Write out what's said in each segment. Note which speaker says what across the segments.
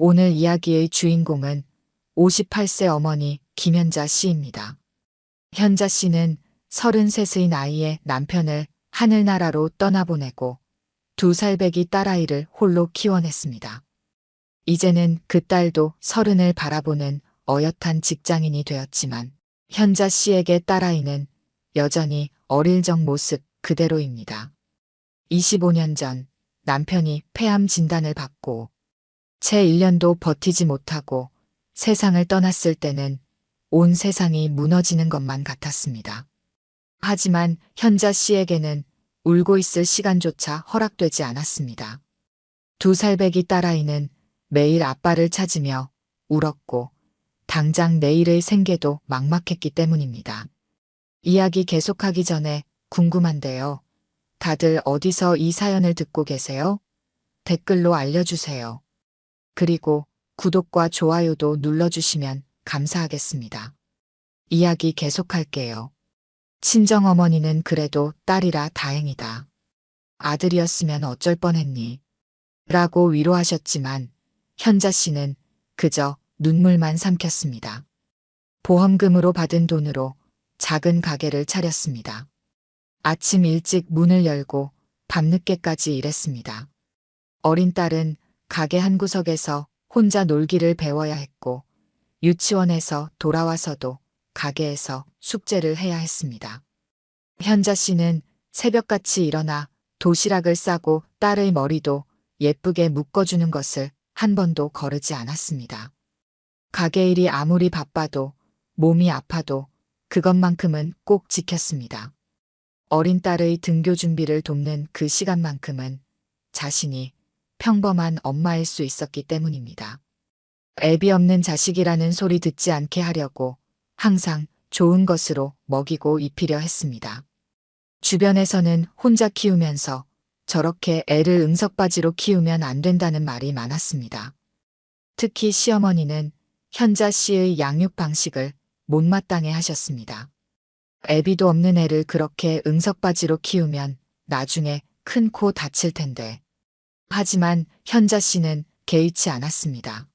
Speaker 1: 오늘 이야기의 주인공은 58세 어머니 김현자 씨입니다. 현자 씨는 33의 나이에 남편을 하늘나라로 떠나보내고 두 살배기 딸아이를 홀로 키워냈습니다. 이제는 그 딸도 서른을 바라보는 어엿한 직장인이 되었지만 현자 씨에게 딸아이는 여전히 어릴 적 모습 그대로입니다. 25년 전 남편이 폐암 진단을 받고 채 1년도 버티지 못하고 세상을 떠났을 때는 온 세상이 무너지는 것만 같았습니다. 하지만 현자 씨에게는 울고 있을 시간조차 허락되지 않았습니다. 두 살배기 딸아이는 매일 아빠를 찾으며 울었고 당장 내일의 생계도 막막했기 때문입니다. 이야기 계속하기 전에 궁금한데요. 다들 어디서 이 사연을 듣고 계세요? 댓글로 알려주세요. 그리고 구독과 좋아요도 눌러주시면 감사하겠습니다. 이야기 계속할게요. 친정어머니는 그래도 딸이라 다행이다. 아들이었으면 어쩔 뻔했니? 라고 위로하셨지만 현자 씨는 그저 눈물만 삼켰습니다. 보험금으로 받은 돈으로 작은 가게를 차렸습니다. 아침 일찍 문을 열고 밤늦게까지 일했습니다. 어린 딸은 가게 한 구석에서 혼자 놀기를 배워야 했고 유치원에서 돌아와서도 가게에서 숙제를 해야 했습니다. 현자 씨는 새벽같이 일어나 도시락을 싸고 딸의 머리도 예쁘게 묶어주는 것을 한 번도 거르지 않았습니다. 가게 일이 아무리 바빠도 몸이 아파도 그것만큼은 꼭 지켰습니다. 어린 딸의 등교 준비를 돕는 그 시간만큼은 자신이 평범한 엄마일 수 있었기 때문입니다. 애비 없는 자식이라는 소리 듣지 않게 하려고 항상 좋은 것으로 먹이고 입히려 했습니다. 주변에서는 혼자 키우면서 저렇게 애를 응석바지로 키우면 안 된다는 말이 많았습니다. 특히 시어머니는 현자 씨의 양육 방식을 못마땅해 하셨습니다. 애비도 없는 애를 그렇게 응석바지로 키우면 나중에 큰 코 다칠 텐데. 하지만 현자 씨는 개의치 않았습니다.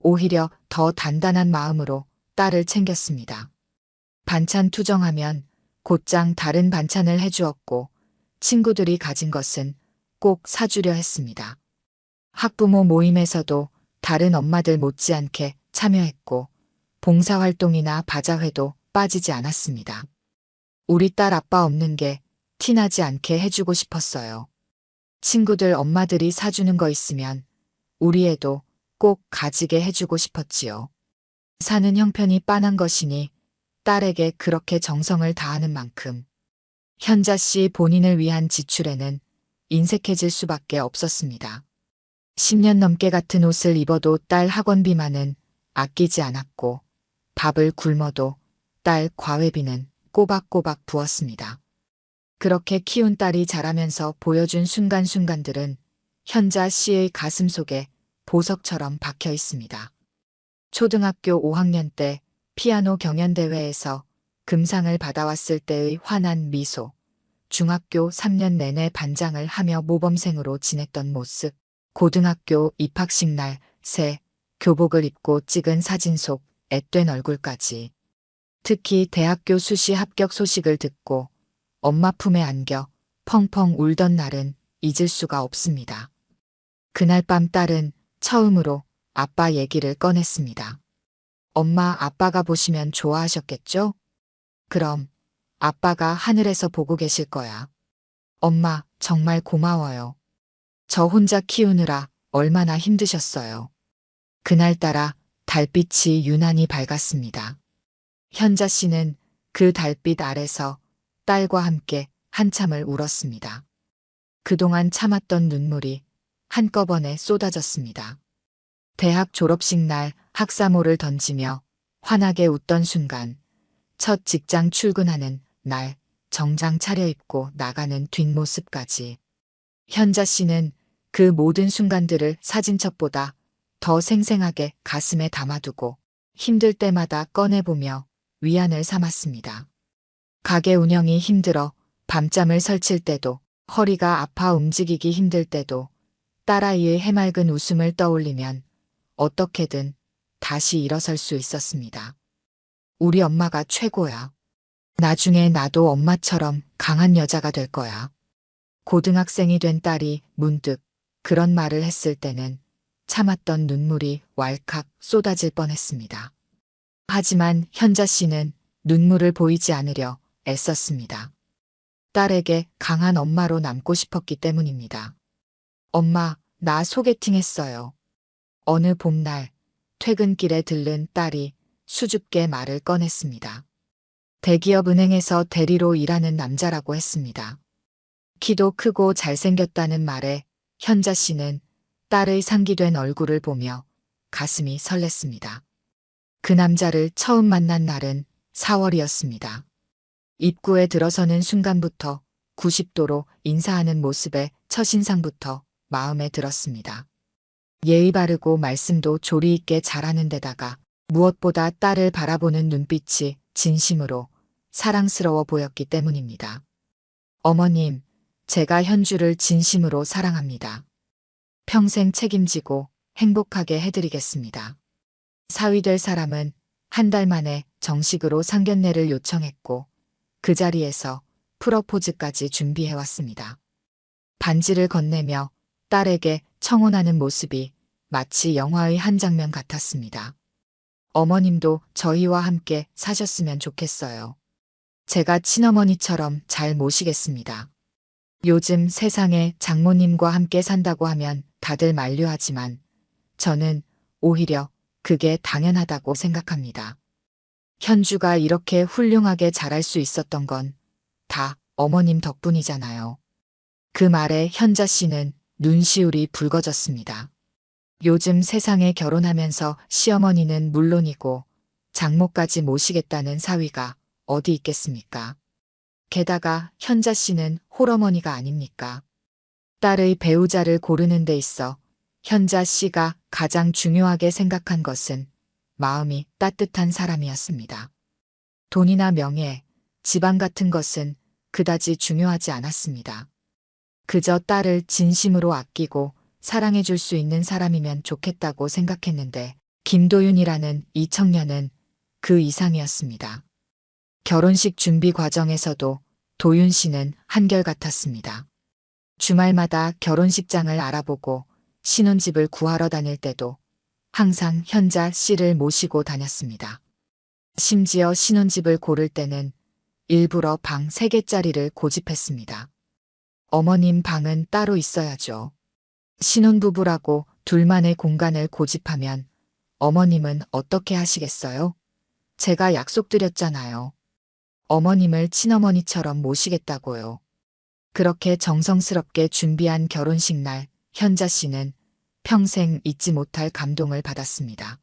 Speaker 1: 오히려 더 단단한 마음으로 딸을 챙겼습니다. 반찬 투정하면 곧장 다른 반찬을 해주었고 친구들이 가진 것은 꼭 사주려 했습니다. 학부모 모임에서도 다른 엄마들 못지않게 참여했고 봉사활동이나 바자회도 빠지지 않았습니다. 우리 딸 아빠 없는 게 티나지 않게 해주고 싶었어요. 친구들 엄마들이 사주는 거 있으면 우리 애도 꼭 가지게 해주고 싶었지요. 사는 형편이 빤한 것이니 딸에게 그렇게 정성을 다하는 만큼 현자 씨 본인을 위한 지출에는 인색해질 수밖에 없었습니다. 10년 넘게 같은 옷을 입어도 딸 학원비만은 아끼지 않았고 밥을 굶어도 딸 과외비는 꼬박꼬박 부었습니다. 그렇게 키운 딸이 자라면서 보여준 순간순간들은 현자 씨의 가슴 속에 보석처럼 박혀 있습니다. 초등학교 5학년 때 피아노 경연대회에서 금상을 받아왔을 때의 환한 미소, 중학교 3년 내내 반장을 하며 모범생으로 지냈던 모습, 고등학교 입학식 날 새 교복을 입고 찍은 사진 속 앳된 얼굴까지. 특히 대학교 수시 합격 소식을 듣고 엄마 품에 안겨 펑펑 울던 날은 잊을 수가 없습니다. 그날 밤 딸은 처음으로 아빠 얘기를 꺼냈습니다. 엄마 아빠가 보시면 좋아하셨겠죠? 그럼 아빠가 하늘에서 보고 계실 거야. 엄마 정말 고마워요. 저 혼자 키우느라 얼마나 힘드셨어요. 그날따라 달빛이 유난히 밝았습니다. 현자 씨는 그 달빛 아래서 딸과 함께 한참을 울었습니다. 그동안 참았던 눈물이 한꺼번에 쏟아졌습니다. 대학 졸업식 날 학사모를 던지며 환하게 웃던 순간 첫 직장 출근하는 날 정장 차려입고 나가는 뒷모습까지 현자 씨는 그 모든 순간들을 사진첩보다 더 생생하게 가슴에 담아두고 힘들 때마다 꺼내보며 위안을 삼았습니다. 가게 운영이 힘들어 밤잠을 설칠 때도 허리가 아파 움직이기 힘들 때도 딸아이의 해맑은 웃음을 떠올리면 어떻게든 다시 일어설 수 있었습니다. 우리 엄마가 최고야. 나중에 나도 엄마처럼 강한 여자가 될 거야. 고등학생이 된 딸이 문득 그런 말을 했을 때는 참았던 눈물이 왈칵 쏟아질 뻔했습니다. 하지만 현자 씨는 눈물을 보이지 않으려 애썼습니다. 딸에게 강한 엄마로 남고 싶었기 때문입니다. 엄마, 나 소개팅 했어요. 어느 봄날 퇴근길에 들른 딸이 수줍게 말을 꺼냈습니다. 대기업 은행에서 대리로 일하는 남자라고 했습니다. 키도 크고 잘생겼다는 말에 현자 씨는 딸의 상기된 얼굴을 보며 가슴이 설렜습니다. 그 남자를 처음 만난 날은 4월이었습니다. 입구에 들어서는 순간부터 90도로 인사하는 모습에 첫인상부터 마음에 들었습니다. 예의 바르고 말씀도 조리 있게 잘하는 데다가 무엇보다 딸을 바라보는 눈빛이 진심으로 사랑스러워 보였기 때문입니다. 어머님, 제가 현주를 진심으로 사랑합니다. 평생 책임지고 행복하게 해드리겠습니다. 사위 될 사람은 한 달 만에 정식으로 상견례를 요청했고 그 자리에서 프러포즈까지 준비해왔습니다. 반지를 건네며 딸에게 청혼하는 모습이 마치 영화의 한 장면 같았습니다. 어머님도 저희와 함께 사셨으면 좋겠어요. 제가 친어머니처럼 잘 모시겠습니다. 요즘 세상에 장모님과 함께 산다고 하면 다들 만류하지만 저는 오히려 그게 당연하다고 생각합니다. 현주가 이렇게 훌륭하게 자랄 수 있었던 건 다 어머님 덕분이잖아요. 그 말에 현자 씨는 눈시울이 붉어졌습니다. 요즘 세상에 결혼하면서 시어머니는 물론이고 장모까지 모시겠다는 사위가 어디 있겠습니까? 게다가 현자 씨는 홀어머니가 아닙니까? 딸의 배우자를 고르는 데 있어 현자 씨가 가장 중요하게 생각한 것은 마음이 따뜻한 사람이었습니다. 돈이나 명예, 지방 같은 것은 그다지 중요하지 않았습니다. 그저 딸을 진심으로 아끼고 사랑해 줄 수 있는 사람이면 좋겠다고 생각했는데 김도윤이라는 이 청년은 그 이상이었습니다. 결혼식 준비 과정에서도 도윤 씨는 한결같았습니다. 주말마다 결혼식장을 알아보고 신혼집을 구하러 다닐 때도 항상 현자 씨를 모시고 다녔습니다. 심지어 신혼집을 고를 때는 일부러 방 3개짜리를 고집했습니다. 어머님 방은 따로 있어야죠. 신혼부부라고 둘만의 공간을 고집하면 어머님은 어떻게 하시겠어요? 제가 약속드렸잖아요. 어머님을 친어머니처럼 모시겠다고요. 그렇게 정성스럽게 준비한 결혼식 날 현자 씨는 평생 잊지 못할 감동을 받았습니다.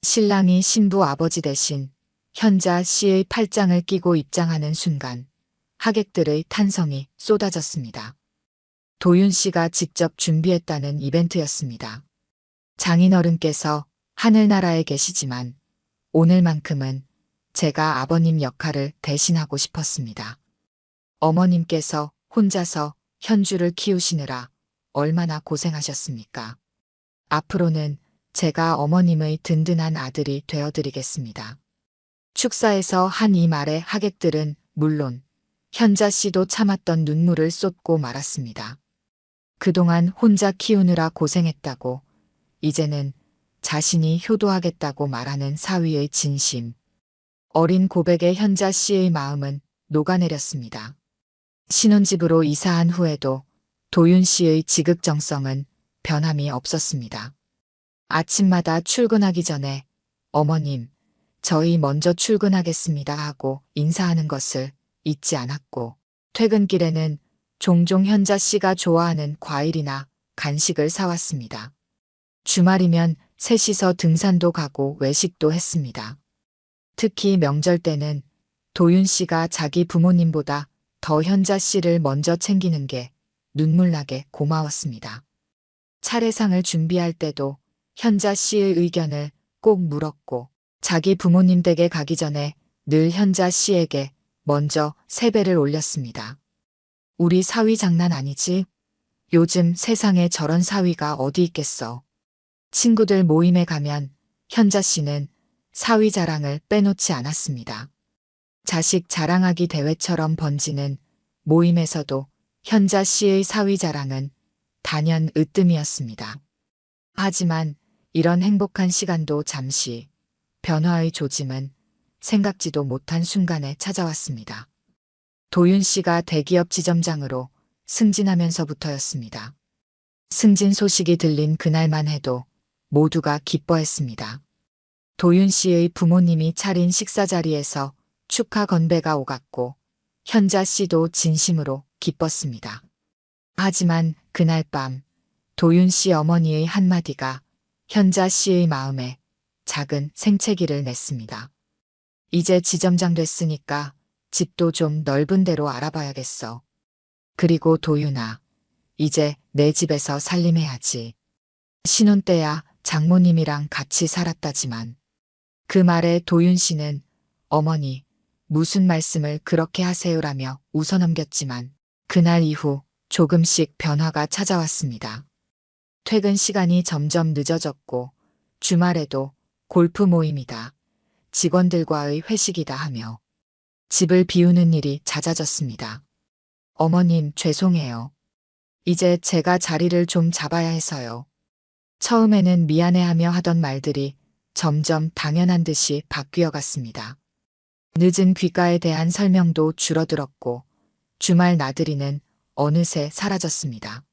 Speaker 1: 신랑이 신부 아버지 대신 현자 씨의 팔짱을 끼고 입장하는 순간 하객들의 탄성이 쏟아졌습니다. 도윤 씨가 직접 준비했다는 이벤트였습니다. 장인어른께서 하늘나라에 계시지만 오늘만큼은 제가 아버님 역할을 대신하고 싶었습니다. 어머님께서 혼자서 현주를 키우시느라 얼마나 고생하셨습니까? 앞으로는 제가 어머님의 든든한 아들이 되어드리겠습니다. 축사에서 한 이 말에 하객들은 물론 현자 씨도 참았던 눈물을 쏟고 말았습니다. 그동안 혼자 키우느라 고생했다고 이제는 자신이 효도하겠다고 말하는 사위의 진심. 어린 고백의 현자 씨의 마음은 녹아내렸습니다. 신혼집으로 이사한 후에도 도윤 씨의 지극정성은 변함이 없었습니다. 아침마다 출근하기 전에 어머님, 저희 먼저 출근하겠습니다 하고 인사하는 것을 잊지 않았고 퇴근길에는 종종 현자 씨가 좋아하는 과일이나 간식을 사왔습니다. 주말이면 셋이서 등산도 가고 외식도 했습니다. 특히 명절 때는 도윤 씨가 자기 부모님보다 더 현자 씨를 먼저 챙기는 게 눈물나게 고마웠습니다. 차례상을 준비할 때도 현자 씨의 의견을 꼭 물었고 자기 부모님 댁에 가기 전에 늘 현자 씨에게 먼저 세배를 올렸습니다. 우리 사위 장난 아니지? 요즘 세상에 저런 사위가 어디 있겠어. 친구들 모임에 가면 현자 씨는 사위 자랑을 빼놓지 않았습니다. 자식 자랑하기 대회처럼 번지는 모임에서도 현자 씨의 사위 자랑은 단연 으뜸이었습니다. 하지만 이런 행복한 시간도 잠시 변화의 조짐은 생각지도 못한 순간에 찾아왔습니다. 도윤 씨가 대기업 지점장으로 승진하면서부터였습니다. 승진 소식이 들린 그날만 해도 모두가 기뻐했습니다. 도윤 씨의 부모님이 차린 식사 자리에서 축하 건배가 오갔고 현자 씨도 진심으로 기뻤습니다. 하지만 그날 밤 도윤 씨 어머니의 한마디가 현자 씨의 마음에 작은 생채기를 냈습니다. 이제 지점장 됐으니까 집도 좀 넓은 데로 알아봐야겠어. 그리고 도윤아, 이제 내 집에서 살림해야지. 신혼 때야 장모님이랑 같이 살았다지만 그 말에 도윤 씨는 어머니 무슨 말씀을 그렇게 하세요라며 웃어넘겼지만 그날 이후 조금씩 변화가 찾아왔습니다. 퇴근 시간이 점점 늦어졌고 주말에도 골프 모임이다. 직원들과의 회식이다 하며 집을 비우는 일이 잦아졌습니다. 어머님 죄송해요. 이제 제가 자리를 좀 잡아야 해서요. 처음에는 미안해하며 하던 말들이 점점 당연한 듯이 바뀌어 갔습니다. 늦은 귀가에 대한 설명도 줄어들었고 주말 나들이는 어느새 사라졌습니다.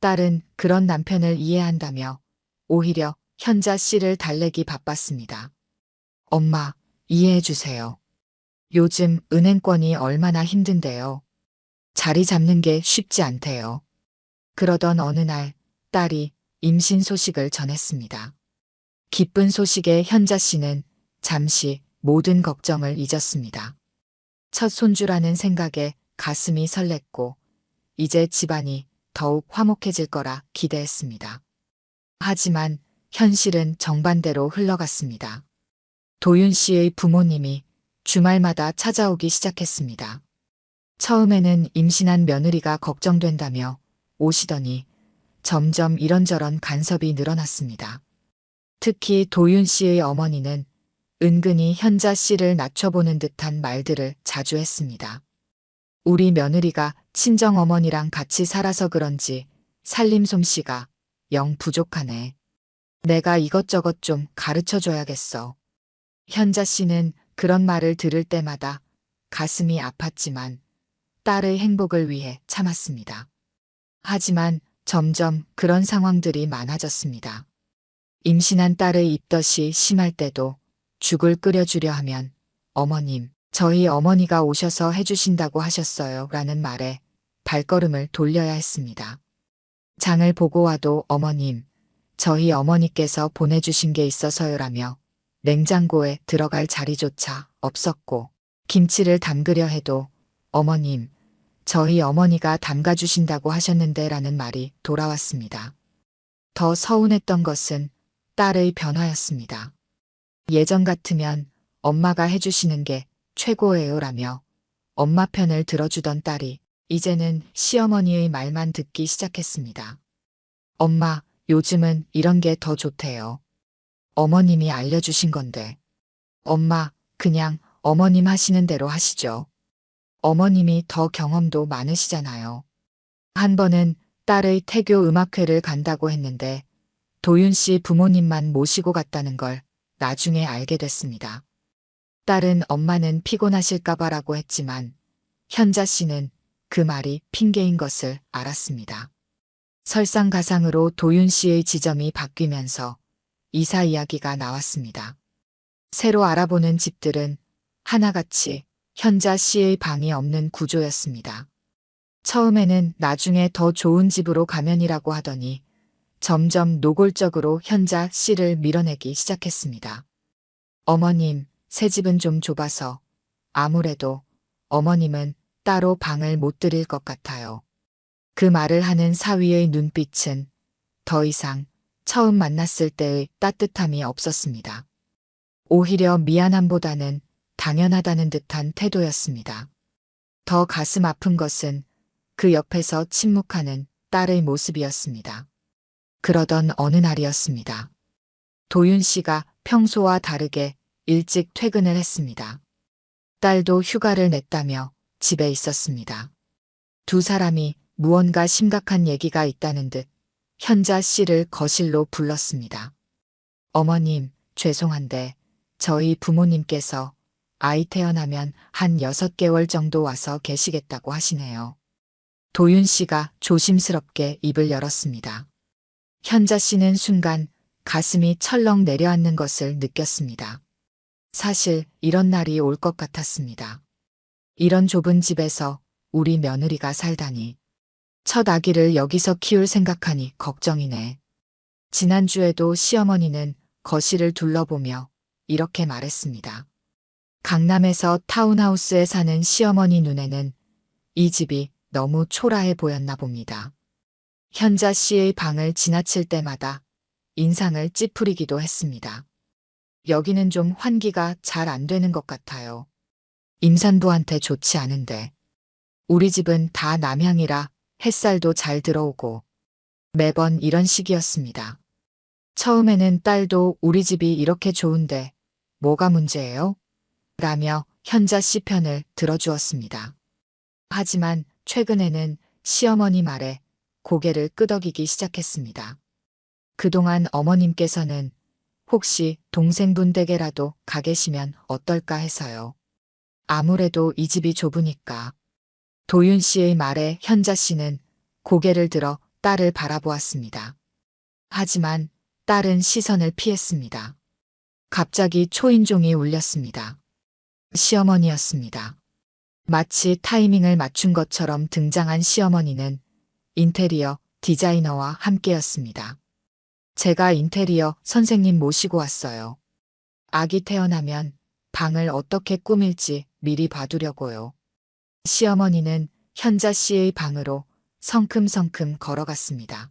Speaker 1: 딸은 그런 남편을 이해한다며 오히려 현자 씨를 달래기 바빴습니다. 엄마, 이해해 주세요. 요즘 은행권이 얼마나 힘든데요. 자리 잡는 게 쉽지 않대요. 그러던 어느 날 딸이 임신 소식을 전했습니다. 기쁜 소식에 현자 씨는 잠시 모든 걱정을 잊었습니다. 첫 손주라는 생각에 가슴이 설렜고 이제 집안이 더욱 화목해질 거라 기대했습니다. 하지만 현실은 정반대로 흘러갔습니다. 도윤 씨의 부모님이 주말마다 찾아오기 시작했습니다. 처음에는 임신한 며느리가 걱정된다며 오시더니 점점 이런저런 간섭이 늘어났습니다. 특히 도윤 씨의 어머니는 은근히 현자 씨를 낮춰보는 듯한 말들을 자주 했습니다. 우리 며느리가 친정 어머니랑 같이 살아서 그런지 살림 솜씨가 영 부족하네. 내가 이것저것 좀 가르쳐 줘야겠어. 현자 씨는 그런 말을 들을 때마다 가슴이 아팠지만 딸의 행복을 위해 참았습니다. 하지만 점점 그런 상황들이 많아졌습니다. 임신한 딸의 입덧이 심할 때도 죽을 끓여주려 하면 어머님, 저희 어머니가 오셔서 해주신다고 하셨어요. 라는 말에 발걸음을 돌려야 했습니다. 장을 보고 와도 어머님, 저희 어머니께서 보내주신 게 있어서요라며 냉장고에 들어갈 자리조차 없었고 김치를 담그려 해도 어머님, 저희 어머니가 담가주신다고 하셨는데 라는 말이 돌아왔습니다. 더 서운했던 것은 딸의 변화였습니다. 예전 같으면 엄마가 해주시는 게 최고예요 라며 엄마 편을 들어주던 딸이 이제는 시어머니의 말만 듣기 시작했습니다. 엄마, 요즘은 이런 게 더 좋대요. 어머님이 알려주신 건데. 엄마, 그냥 어머님 하시는 대로 하시죠. 어머님이 더 경험도 많으시잖아요. 한 번은 딸의 태교 음악회를 간다고 했는데 도윤 씨 부모님만 모시고 갔다는 걸 나중에 알게 됐습니다. 딸은 엄마는 피곤하실까봐라고 했지만 현자 씨는 그 말이 핑계인 것을 알았습니다. 설상가상으로 도윤 씨의 지점이 바뀌면서 이사 이야기가 나왔습니다. 새로 알아보는 집들은 하나같이 현자 씨의 방이 없는 구조였습니다. 처음에는 나중에 더 좋은 집으로 가면이라고 하더니 점점 노골적으로 현자 씨를 밀어내기 시작했습니다. 어머님, 새 집은 좀 좁아서 아무래도 어머님은 따로 방을 못 드릴 것 같아요. 그 말을 하는 사위의 눈빛은 더 이상 처음 만났을 때의 따뜻함이 없었습니다. 오히려 미안함보다는 당연하다는 듯한 태도였습니다. 더 가슴 아픈 것은 그 옆에서 침묵하는 딸의 모습이었습니다. 그러던 어느 날이었습니다. 도윤 씨가 평소와 다르게 일찍 퇴근을 했습니다. 딸도 휴가를 냈다며 집에 있었습니다. 두 사람이 무언가 심각한 얘기가 있다는 듯 현자 씨를 거실로 불렀습니다. 어머님, 죄송한데 저희 부모님께서 아이 태어나면 한 여섯 개월 정도 와서 계시겠다고 하시네요. 도윤 씨가 조심스럽게 입을 열었습니다. 현자 씨는 순간 가슴이 철렁 내려앉는 것을 느꼈습니다. 사실 이런 날이 올 것 같았습니다. 이런 좁은 집에서 우리 며느리가 살다니. 첫 아기를 여기서 키울 생각하니 걱정이네. 지난주에도 시어머니는 거실을 둘러보며 이렇게 말했습니다. 강남에서 타운하우스에 사는 시어머니 눈에는 이 집이 너무 초라해 보였나 봅니다. 현자 씨의 방을 지나칠 때마다 인상을 찌푸리기도 했습니다. 여기는 좀 환기가 잘 안 되는 것 같아요. 임산부한테 좋지 않은데. 우리 집은 다 남향이라 햇살도 잘 들어오고 매번 이런 식이었습니다. 처음에는 딸도 우리 집이 이렇게 좋은데 뭐가 문제예요? 라며 현자 씨 편을 들어주었습니다. 하지만 최근에는 시어머니 말에 고개를 끄덕이기 시작했습니다. 그동안 어머님께서는 혹시 동생분 댁에라도 가 계시면 어떨까 해서요. 아무래도 이 집이 좁으니까. 도윤 씨의 말에 현자 씨는 고개를 들어 딸을 바라보았습니다. 하지만 딸은 시선을 피했습니다. 갑자기 초인종이 울렸습니다. 시어머니였습니다. 마치 타이밍을 맞춘 것처럼 등장한 시어머니는 인테리어 디자이너와 함께였습니다. 제가 인테리어 선생님 모시고 왔어요. 아기 태어나면 방을 어떻게 꾸밀지 미리 봐두려고요. 시어머니는 현자 씨의 방으로 성큼성큼 걸어갔습니다.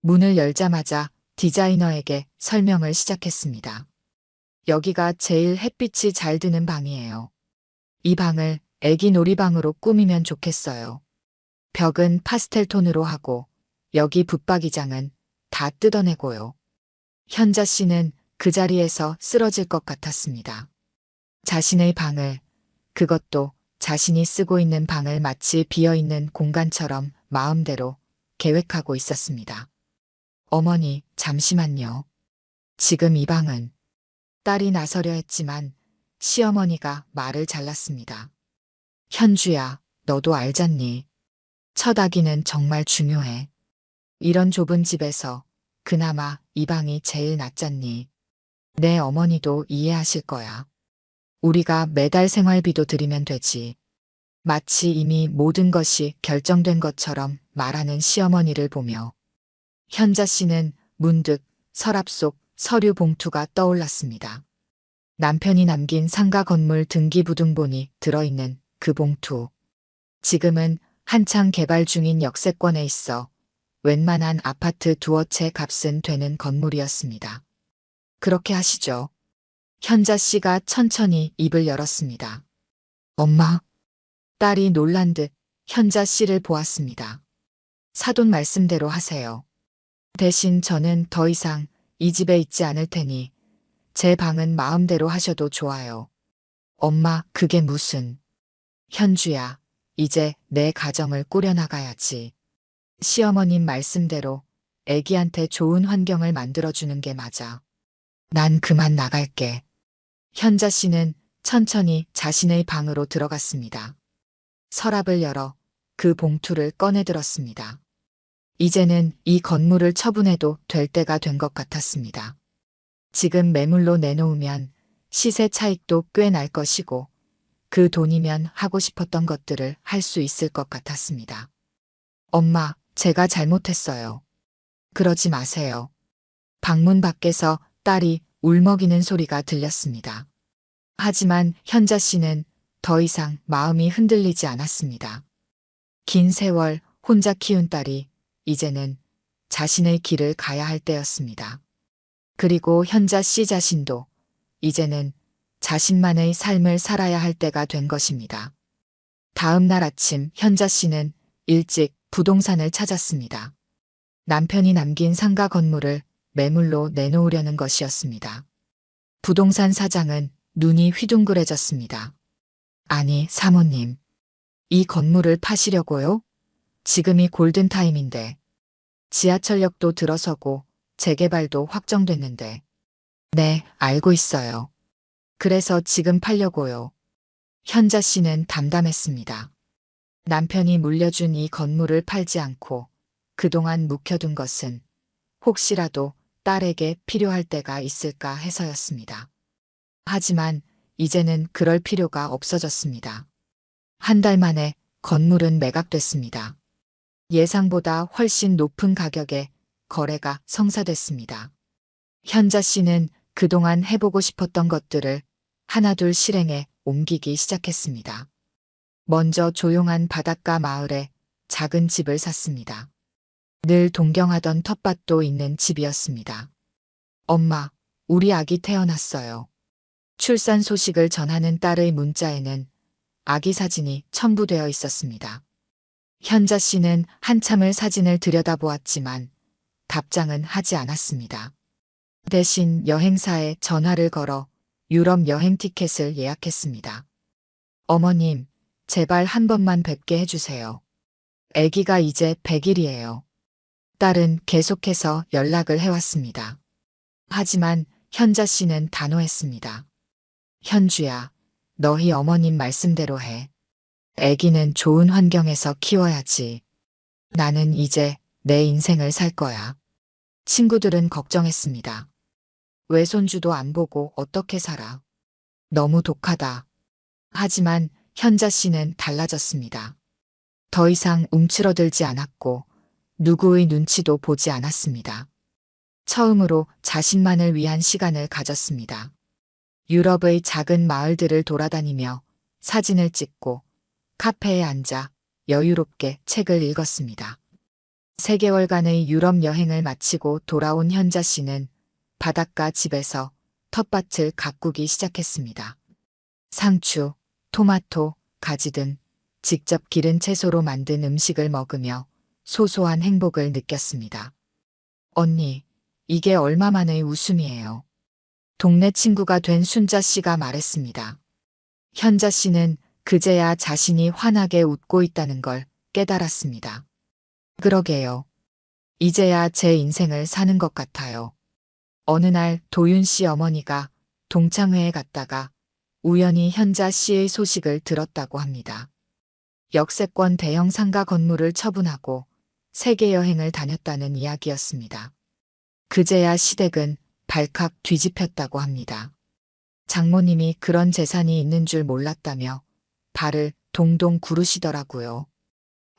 Speaker 1: 문을 열자마자 디자이너에게 설명을 시작했습니다. 여기가 제일 햇빛이 잘 드는 방이에요. 이 방을 애기 놀이방으로 꾸미면 좋겠어요. 벽은 파스텔 톤으로 하고 여기 붙박이장은 다 뜯어내고요. 현자 씨는 그 자리에서 쓰러질 것 같았습니다. 자신의 방을, 그것도 자신이 쓰고 있는 방을 마치 비어있는 공간처럼 마음대로 계획하고 있었습니다. 어머니, 잠시만요. 지금 이 방은 딸이 나서려 했지만 시어머니가 말을 잘랐습니다. 현주야, 너도 알잖니. 첫 아기는 정말 중요해. 이런 좁은 집에서 그나마 이 방이 제일 낫잖니. 내 어머니도 이해하실 거야. 우리가 매달 생활비도 드리면 되지. 마치 이미 모든 것이 결정된 것처럼 말하는 시어머니를 보며 현자 씨는 문득 서랍 속 서류 봉투가 떠올랐습니다. 남편이 남긴 상가 건물 등기부등본이 들어있는 그 봉투. 지금은 한창 개발 중인 역세권에 있어 웬만한 아파트 두어 채 값은 되는 건물이었습니다. 그렇게 하시죠. 현자 씨가 천천히 입을 열었습니다. 엄마. 딸이 놀란 듯 현자 씨를 보았습니다. 사돈 말씀대로 하세요. 대신 저는 더 이상 이 집에 있지 않을 테니 제 방은 마음대로 하셔도 좋아요. 엄마, 그게 무슨. 현주야, 이제 내 가정을 꾸려나가야지. 시어머님 말씀대로 애기한테 좋은 환경을 만들어주는 게 맞아. 난 그만 나갈게. 현자 씨는 천천히 자신의 방으로 들어갔습니다. 서랍을 열어 그 봉투를 꺼내들었습니다. 이제는 이 건물을 처분해도 될 때가 된 것 같았습니다. 지금 매물로 내놓으면 시세 차익도 꽤 날 것이고 그 돈이면 하고 싶었던 것들을 할 수 있을 것 같았습니다. 엄마, 제가 잘못했어요. 그러지 마세요. 방문 밖에서 딸이 울먹이는 소리가 들렸습니다. 하지만 현자 씨는 더 이상 마음이 흔들리지 않았습니다. 긴 세월 혼자 키운 딸이 이제는 자신의 길을 가야 할 때였습니다. 그리고 현자 씨 자신도 이제는 자신만의 삶을 살아야 할 때가 된 것입니다. 다음 날 아침 현자 씨는 일찍 부동산을 찾았습니다. 남편이 남긴 상가 건물을 매물로 내놓으려는 것이었습니다. 부동산 사장은 눈이 휘둥그레졌습니다. 아니, 사모님. 이 건물을 파시려고요? 지금이 골든타임인데. 지하철역도 들어서고 재개발도 확정됐는데. 네, 알고 있어요. 그래서 지금 팔려고요. 현자 씨는 담담했습니다. 남편이 물려준 이 건물을 팔지 않고 그동안 묵혀둔 것은 혹시라도 딸에게 필요할 때가 있을까 해서였습니다. 하지만 이제는 그럴 필요가 없어졌습니다. 한 달 만에 건물은 매각됐습니다. 예상보다 훨씬 높은 가격에 거래가 성사됐습니다. 현자 씨는 그동안 해보고 싶었던 것들을 하나둘 실행에 옮기기 시작했습니다. 먼저 조용한 바닷가 마을에 작은 집을 샀습니다. 늘 동경하던 텃밭도 있는 집이었습니다. 엄마, 우리 아기 태어났어요. 출산 소식을 전하는 딸의 문자에는 아기 사진이 첨부되어 있었습니다. 현자 씨는 한참을 사진을 들여다보았지만 답장은 하지 않았습니다. 대신 여행사에 전화를 걸어 유럽 여행 티켓을 예약했습니다. 어머님, 제발 한 번만 뵙게 해주세요. 아기가 이제 100일이에요. 딸은 계속해서 연락을 해왔습니다. 하지만 현자 씨는 단호했습니다. 현주야, 너희 어머님 말씀대로 해. 아기는 좋은 환경에서 키워야지. 나는 이제 내 인생을 살 거야. 친구들은 걱정했습니다. 외손주도 안 보고 어떻게 살아. 너무 독하다. 하지만 현자 씨는 달라졌습니다. 더 이상 움츠러들지 않았고 누구의 눈치도 보지 않았습니다. 처음으로 자신만을 위한 시간을 가졌습니다. 유럽의 작은 마을들을 돌아다니며 사진을 찍고 카페에 앉아 여유롭게 책을 읽었습니다. 3개월간의 유럽 여행을 마치고 돌아온 현자 씨는 바닷가 집에서 텃밭을 가꾸기 시작했습니다. 상추, 토마토, 가지 등 직접 기른 채소로 만든 음식을 먹으며 소소한 행복을 느꼈습니다. 언니, 이게 얼마만의 웃음이에요. 동네 친구가 된 순자 씨가 말했습니다. 현자 씨는 그제야 자신이 환하게 웃고 있다는 걸 깨달았습니다. 그러게요. 이제야 제 인생을 사는 것 같아요. 어느 날 도윤 씨 어머니가 동창회에 갔다가 우연히 현자 씨의 소식을 들었다고 합니다. 역세권 대형 상가 건물을 처분하고 세계 여행을 다녔다는 이야기였습니다. 그제야 시댁은 발칵 뒤집혔다고 합니다. 장모님이 그런 재산이 있는 줄 몰랐다며 발을 동동 구르시더라고요.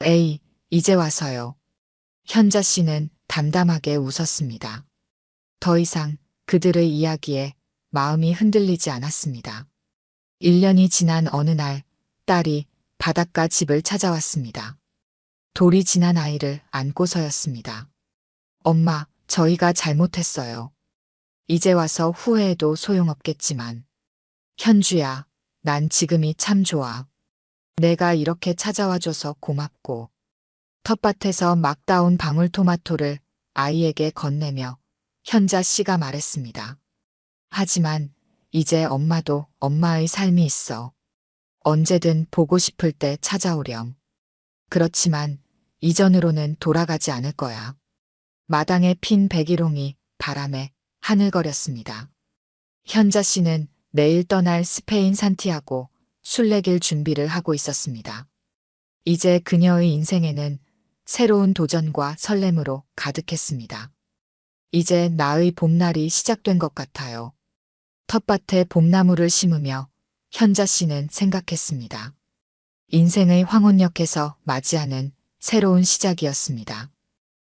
Speaker 1: 에이, 이제 와서요. 현자 씨는 담담하게 웃었습니다. 더 이상 그들의 이야기에 마음이 흔들리지 않았습니다. 1년이 지난 어느 날 딸이 바닷가 집을 찾아왔습니다. 돌이 지난 아이를 안고서였습니다. 엄마, 저희가 잘못했어요. 이제 와서 후회해도 소용없겠지만. 현주야, 난 지금이 참 좋아. 내가 이렇게 찾아와줘서 고맙고. 텃밭에서 막 따온 방울토마토를 아이에게 건네며 현자 씨가 말했습니다. 하지만 이제 엄마도 엄마의 삶이 있어. 언제든 보고 싶을 때 찾아오렴. 그렇지만 이전으로는 돌아가지 않을 거야. 마당에 핀 백일홍이 바람에 하늘거렸습니다. 현자 씨는 내일 떠날 스페인 산티아고 순례길 준비를 하고 있었습니다. 이제 그녀의 인생에는 새로운 도전과 설렘으로 가득했습니다. 이제 나의 봄날이 시작된 것 같아요. 텃밭에 봄나무를 심으며 현자 씨는 생각했습니다. 인생의 황혼역에서 맞이하는 새로운 시작이었습니다.